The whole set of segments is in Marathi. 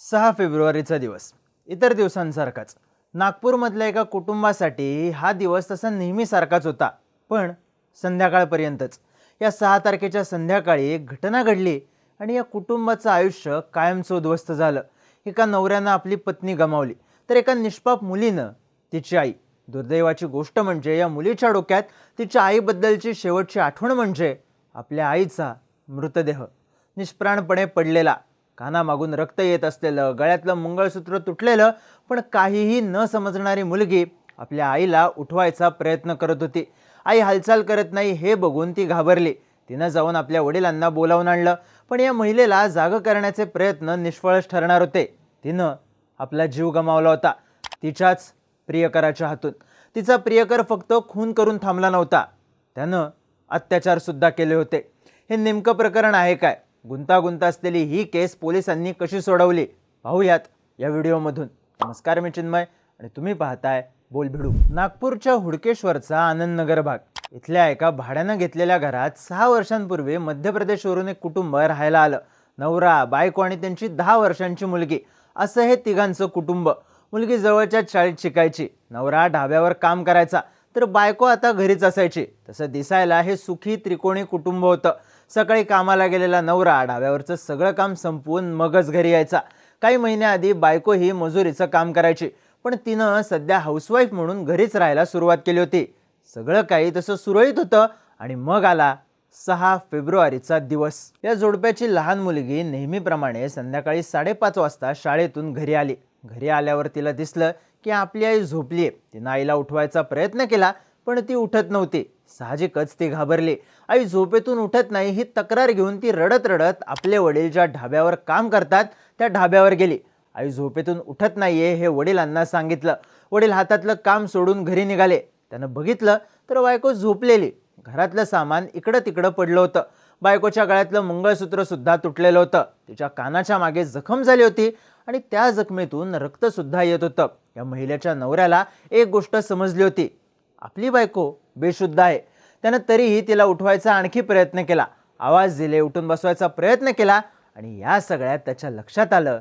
सहा फेब्रुवारीचा दिवस. इतर दिवसांसारखाच. नागपूरमधल्या एका कुटुंबासाठी हा दिवस तसा नेहमीसारखाच होता पण संध्याकाळपर्यंतच. या सहा तारखेच्या संध्याकाळी एक घटना घडली आणि या कुटुंबाचं आयुष्य कायमचं उद्ध्वस्त झालं. एका नवऱ्यानं आपली पत्नी गमावली. तर एका निष्पाप मुलीनं तिची आई. दुर्दैवाची गोष्ट म्हणजे या मुलीच्या डोक्यात तिच्या आईबद्दलची शेवटची आठवण म्हणजे आपल्या आईचा मृतदेह. निष्प्राणपणे पडलेला कानामागून रक्त येत असलेलं गळ्यातलं मंगळसूत्र तुटलेलं पण काहीही न समजणारी मुलगी आपल्या आईला उठवायचा प्रयत्न करत होती. आई हालचाल करत नाही हे बघून ती घाबरली. तिनं जाऊन आपल्या वडिलांना बोलावून आणलं. पण या महिलेला जाग करण्याचे प्रयत्न निष्फळच ठरणार होते. तिनं आपला जीव गमावला होता तिच्याच प्रियकराच्या हातून. तिचा प्रियकर फक्त खून करून थांबला नव्हता. त्यानं अत्याचारसुद्धा केले होते. हे नेमकं प्रकरण आहे काय? गुंतागुंत असलेली ही केस पोलिसांनी कशी सोडवली? पाहूयात या व्हिडिओमधून. नमस्कार मी चिन्मय आणि तुम्ही पाहताय बोल भिडू नागपूरच्या हुडकेश्वरचा आनंदनगर भाग. इथल्या एका भाड्यानं घेतलेल्या घरात सहा वर्षांपूर्वी मध्य प्रदेशवरून एक कुटुंब राहायला आलं. नवरा बायको आणि त्यांची दहा वर्षांची मुलगी. असं हे तिघांचं कुटुंब. मुलगी जवळच्या शाळेत शिकायची. नवरा ढाब्यावर काम करायचा. तर बायको आता घरीच असायची. तसं दिसायला हे सुखी त्रिकोणी कुटुंब होतं. सकाळी कामाला गेलेला नवरा डाव्यावरचं सगळं काम संपवून मगच घरी यायचा. काही महिन्याआधी बायको ही मजुरीचं काम करायची. पण तिनं सध्या हाऊसवाईफ म्हणून घरीच राहायला सुरुवात केली होती. सगळं काही तसं सुरळीत होतं आणि मग आला सहा फेब्रुवारीचा दिवस. या जोडप्याची लहान मुलगी नेहमीप्रमाणे संध्याकाळी साडेपाच वाजता शाळेतून घरी आली. घरी आल्यावर तिला दिसलं की आपली आई झोपली आहे तिनं आईला उठवायचा प्रयत्न केला पण ती उठत नव्हती. साहजिकच ती घाबरली. आई झोपेतून उठत नाही ही तक्रार घेऊन ती रडत रडत आपले वडील ज्या ढाब्यावर काम करतात त्या ढाब्यावर गेली. आई झोपेतून उठत नाहीये हे वडिलांना सांगितलं. वडील हातातलं काम सोडून घरी निघाले. त्यानं बघितलं तर बायको झोपलेली. घरातलं सामान इकडं तिकडं पडलं होतं. बायकोच्या गळ्यातलं मंगळसूत्रसुद्धा तुटलेलं होतं. तिच्या कानाच्या मागे जखम झाली होती. आणि त्या जखमेतून रक्तसुद्धा येत होतं. या महिलेच्या नवऱ्याला एक गोष्ट समजली होती. आपली बायको बेशुद्ध आहे. त्यानं तरीही तिला उठवायचा आणखी प्रयत्न केला. आवाज दिले उठून बसवायचा प्रयत्न केला आणि या सगळ्यात त्याच्या लक्षात आलं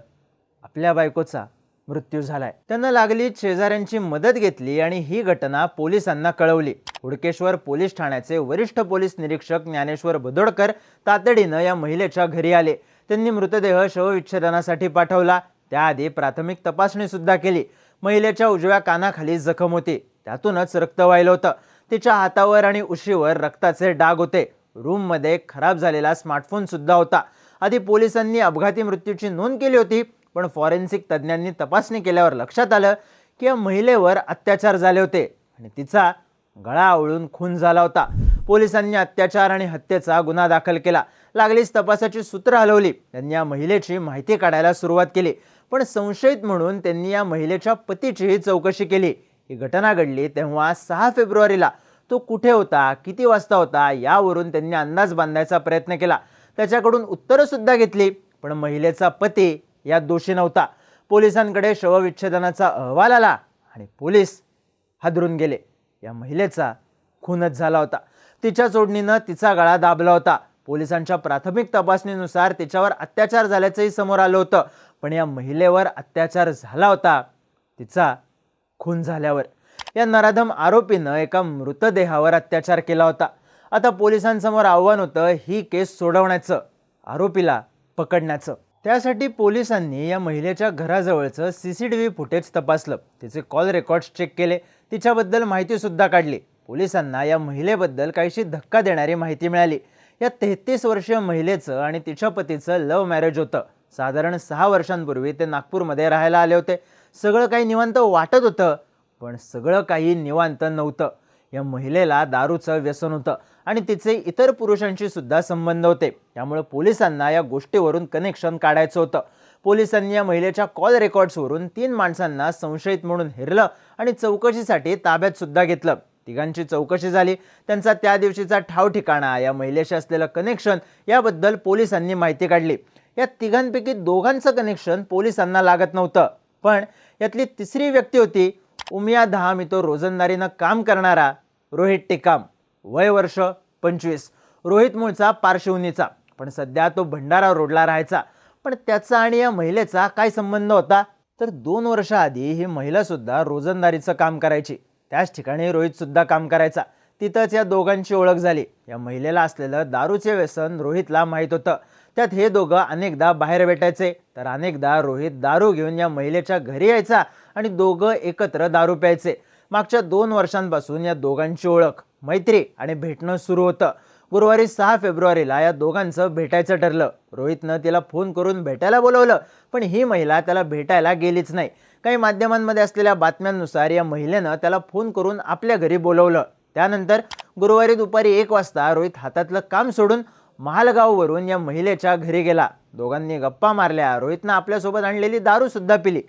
आपल्या बायकोचा मृत्यू झालाय. त्यानं लागली शेजाऱ्यांची मदत घेतली आणि ही घटना पोलिसांना कळवली. हुडकेश्वर पोलीस ठाण्याचे वरिष्ठ पोलीस निरीक्षक ज्ञानेश्वर बदोडकर तातडीनं या महिलेच्या घरी आले. त्यांनी मृतदेह शवविच्छेदनासाठी पाठवला. त्याआधी प्राथमिक तपासणी सुद्धा केली. महिलेच्या उजव्या कानाखाली जखम होती. त्यातूनच रक्त वाहिलं होतं. तिच्या हातावर आणि उशीवर रक्ताचे डाग होते. रूममध्ये खराब झालेला स्मार्टफोन सुद्धा होता. आधी पोलिसांनी अपघाती मृत्यूची नोंद केली होती पण फॉरेन्सिक तज्ज्ञांनी तपासणी केल्यावर लक्षात आलं की या महिलेवर अत्याचार झाले होते आणि तिचा गळा आवळून खून झाला होता. पोलिसांनी अत्याचार आणि हत्येचा गुन्हा दाखल केला. लागलीच तपासाची सूत्र हलवली. त्यांनी या महिलेची माहिती काढायला सुरुवात केली. पण संशयित म्हणून त्यांनी या महिलेच्या पतीचीही चौकशी केली. ही घटना घडली तेव्हा सहा फेब्रुवारीला. तो कुठे होता किती वाजता होता यावरून त्यांनी अंदाज बांधायचा प्रयत्न केला. त्याच्याकडून उत्तरंसुद्धा घेतली. पण महिलेचा पती यात दोषी नव्हता. पोलिसांकडे शवविच्छेदनाचा अहवाल आला आणि पोलीस हादरून गेले. या महिलेचा खूनच झाला होता. तिच्या जोडणीनं तिचा गळा दाबला होता. पोलिसांच्या प्राथमिक तपासणीनुसार तिच्यावर अत्याचार झाल्याचंही समोर आलं होतं. पण या महिलेवर अत्याचार झाला होता. तिचा खून झाल्यावर. या नराधम आरोपीनं एका मृतदेहावर अत्याचार केला होता. आता पोलिसांसमोर आव्हान होतं ही केस सोडवण्याचं आरोपीला पकडण्याचं. त्यासाठी पोलिसांनी या महिलेच्या घराजवळचं C C T V footage तपासलं. तिचे कॉल रेकॉर्ड्स चेक केले. तिच्याबद्दल माहितीसुद्धा काढली. पोलिसांना या महिलेबद्दल काहीशी धक्का देणारी माहिती मिळाली. या तेहतीस वर्षीय महिलेचं आणि तिच्या पतीचं लव्ह मॅरेज होतं. साधारण सहा वर्षांपूर्वी ते नागपूरमध्ये राहायला आले होते. सगळं काही निवांत वाटत होतं पण सगळं काही निवांत नव्हतं. या महिलेला दारूचं व्यसन होतं आणि तिचे इतर पुरुषांशी सुद्धा संबंध होते. त्यामुळे पोलिसांना या गोष्टीवरून कनेक्शन काढायचं होतं. पोलिसांनी या महिलेच्या कॉल रेकॉर्ड्सवरून तीन माणसांना संशयित म्हणून हेरलं आणि चौकशीसाठी ताब्यात सुद्धा घेतलं. तिघांची चौकशी झाली. त्यांचा त्या दिवशीचा ठाव ठिकाणा या महिलेशी असलेलं कनेक्शन याबद्दल पोलिसांनी माहिती काढली. या तिघांपैकी दोघांचं कनेक्शन पोलिसांना लागत नव्हतं. पण यातली तिसरी व्यक्ती होती उमिया दहाम इथं रोजंदारीनं काम करणारा रोहित टेकाम. वय वर्ष पंचवीस. रोहित मूळचा पार्श्वनीचा पण सध्या तो भंडारा रोडला राहायचा. पण त्याचा आणि या महिलेचा काय संबंध होता? तर दोन वर्षाआधी ही महिलासुद्धा रोजंदारीचं काम करायची. त्याच ठिकाणी रोहितसुद्धा काम करायचा. तिथंच या दोघांची ओळख झाली. या महिलेला असलेलं दारूचे व्यसन रोहितला माहीत होतं. त्यात हे दोघं अनेकदा बाहेर भेटायचे. तर अनेकदा रोहित दारू घेऊन या महिलेच्या घरी यायचा आणि दोघं एकत्र दारू प्यायचे. मागच्या दोन वर्षांपासून या दोघांची ओळख मैत्री आणि भेटणं सुरू होतं. गुरुवारी सहा फेब्रुवारीला या दोघांचं भेटायचं ठरलं. रोहितनं तिला फोन करून भेटायला बोलवलं पण ही महिला त्याला भेटायला गेलीच नाही. काही माध्यमांमध्ये असलेल्या बातम्यांनुसार या महिलेनं त्याला फोन करून आपल्या घरी बोलवलं. त्यानंतर गुरुवारी दुपारी एक वाजता रोहित हातातलं काम सोडून महालगाववरून या महिलेच्या घरी गेला. दोघांनी गप्पा मारल्या. रोहितनं आपल्यासोबत आणलेली दारूसुद्धा पिली.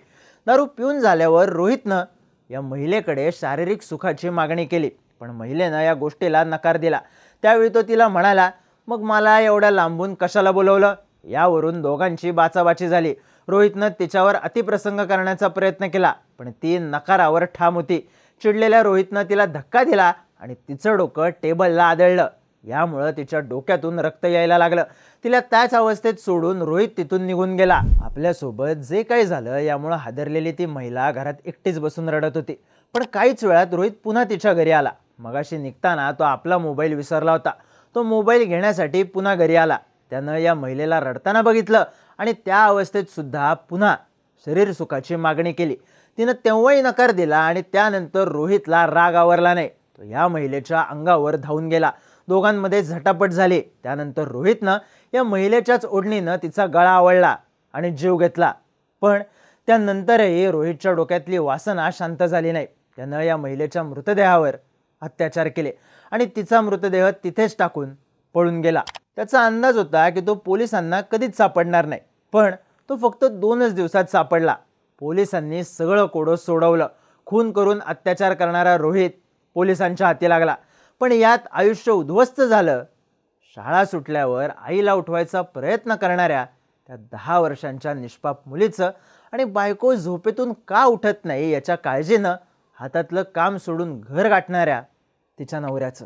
दारू पिऊन झाल्यावर रोहितनं या महिलेकडे शारीरिक सुखाची मागणी केली. पण महिलेनं या गोष्टीला नकार दिला. त्यावेळी तो तिला म्हणाला मग मला एवढ्या लांबून कशाला बोलवलं? यावरून दोघांची बाचाबाची झाली. रोहितनं तिच्यावर अतिप्रसंग करण्याचा प्रयत्न केला पण ती नकारावर ठाम होती. चिडलेल्या रोहितनं तिला धक्का दिला आणि तिचं डोकं टेबलला आदळलं. यामुळं तिच्या डोक्यातून रक्त यायला लागलं. तिला त्याच अवस्थेत सोडून रोहित तिथून निघून गेला. आपल्यासोबत जे काही झालं यामुळं हादरलेली ती महिला घरात एकटीच बसून रडत होती. पण काहीच वेळात रोहित पुन्हा तिच्या घरी आला. मगाशी निघताना तो आपला मोबाईल विसरला होता. तो मोबाईल घेण्यासाठी पुन्हा घरी आला. त्यानं या महिलेला रडताना बघितलं आणि त्या अवस्थेत सुद्धा पुन्हा शरीर सुखाची मागणी केली. तिनं तेव्हाही नकार दिला आणि त्यानंतर रोहितला राग आवरला नाही. तो या महिलेच्या अंगावर धावून गेला. दोघांमध्ये झटापट झाली. त्यानंतर रोहितनं या महिलेच्याच ओढणीनं तिचा गळा आवळला आणि जीव घेतला. पण त्यानंतरही रोहितच्या डोक्यातली वासना शांत झाली नाही. त्यानं या महिलेच्या मृतदेहावर अत्याचार केले आणि तिचा मृतदेह तिथेच टाकून पळून गेला. त्याचा अंदाज होता की तो पोलिसांना कधीच सापडणार नाही. पण तो फक्त दोनच दिवसात सापडला. पोलिसांनी सगळं कोडं सोडवलं. खून करून अत्याचार करणारा रोहित पोलिसांच्या हाती लागला. पण यात आयुष्य उद्ध्वस्त झालं. शाळा सुटल्यावर आईला उठवायचा प्रयत्न करणाऱ्या त्या दहा वर्षांच्या निष्पाप मुलीचं आणि बायको झोपेतून का उठत नाही याच्या काळजीनं हातातलं काम सोडून घर गाठणाऱ्या तिच्या नवऱ्याचं.